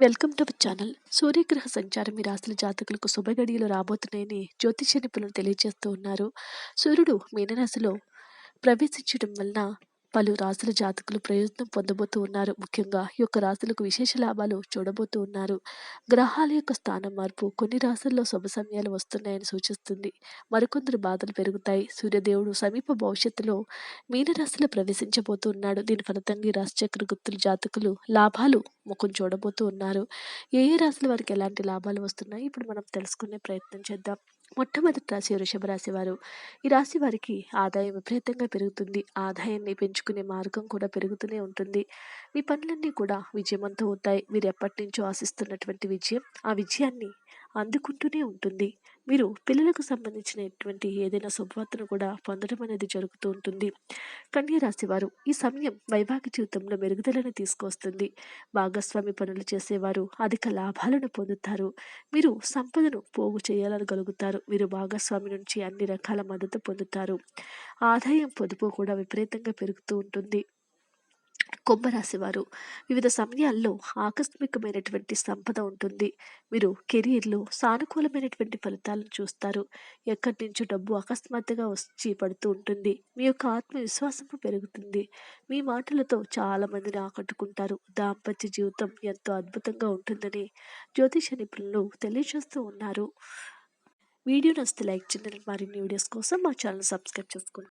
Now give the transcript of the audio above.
Welcome to our channel. సూర్యగ్రహ సంచారం మీ రాశుల జాతకులకు శుభగడియలు రాబోతున్నాయని జ్యోతిష నిపుణులు తెలియజేస్తూ ఉన్నారు. సూర్యుడు మీనరాశిలో ప్రవేశించడం వలన పలు రాసుల జాతకులు ప్రయోజనం పొందబోతూ ఉన్నారు. ముఖ్యంగా ఈ యొక్క రాశులకు విశేష లాభాలు చూడబోతూ ఉన్నారు. గ్రహాల యొక్క స్థానం మార్పు కొన్ని రాశుల్లో శుభ సమయాలు వస్తున్నాయని సూచిస్తుంది. మరికొందరు బాధలు పెరుగుతాయి. సూర్యదేవుడు సమీప భవిష్యత్తులో మీనరాశిలో ప్రవేశించబోతూ ఉన్నాడు. దీని ఫలితంగా ఈ రాశిచక్ర చక్ర జాతకులు లాభాలు ముఖం చూడబోతూ ఉన్నారు. ఏ ఏ రాశుల వారికి ఎలాంటి లాభాలు వస్తున్నాయి? ఇప్పుడు మనం తెలుసుకునే ప్రయత్నం చేద్దాం. మొట్టమొదటి రాశి వృషభ రాశి వారు ఈ రాశి వారికి ఆదాయం విపరీతంగా పెరుగుతుంది. ఆదాయాన్ని పెంచుకునే మార్గం కూడా పెరుగుతూనే ఉంటుంది. మీ పనులన్నీ కూడా విజయవంతం అవుతాయి. మీరు ఎప్పటి నుంచో ఆశిస్తున్నటువంటి విజయం. ఆ విజయాన్ని అందుకుంటూనే ఉంటుంది. మీరు పిల్లలకు సంబంధించినటువంటి ఏదైనా శుభవార్తను కూడా పొందడం అనేది జరుగుతూ ఉంటుంది. కన్యా వారు ఈ సమయం వైవాహిక జీవితంలో మెరుగుదలను తీసుకొస్తుంది. భాగస్వామి పనులు చేసేవారు అధిక లాభాలను పొందుతారు. మీరు సంపదను పోగు చేయాలనగలుగుతారు. మీరు భాగస్వామి నుంచి అన్ని రకాల మద్దతు పొందుతారు. ఆదాయం పొదుపు కూడా విపరీతంగా పెరుగుతూ ఉంటుంది. కుంభరాశి వివిధ సమయాల్లో ఆకస్మికమైనటువంటి సంపద ఉంటుంది. మీరు కెరీర్లో సానుకూలమైనటువంటి ఫలితాలను చూస్తారు. ఎక్కడి నుంచో డబ్బు అకస్మాత్తుగా వచ్చి పడుతూ ఉంటుంది. మీ యొక్క ఆత్మవిశ్వాసము పెరుగుతుంది. మీ మాటలతో చాలామందిని ఆకట్టుకుంటారు. దాంపత్య జీవితం ఎంతో అద్భుతంగా ఉంటుందని జ్యోతిష నిపుణులు తెలియజేస్తూ ఉన్నారు. వీడియో నచ్చితే లైక్ చేయండి. మరిన్ని వీడియోస్ కోసం మా ఛానల్ సబ్స్క్రైబ్ చేసుకోండి.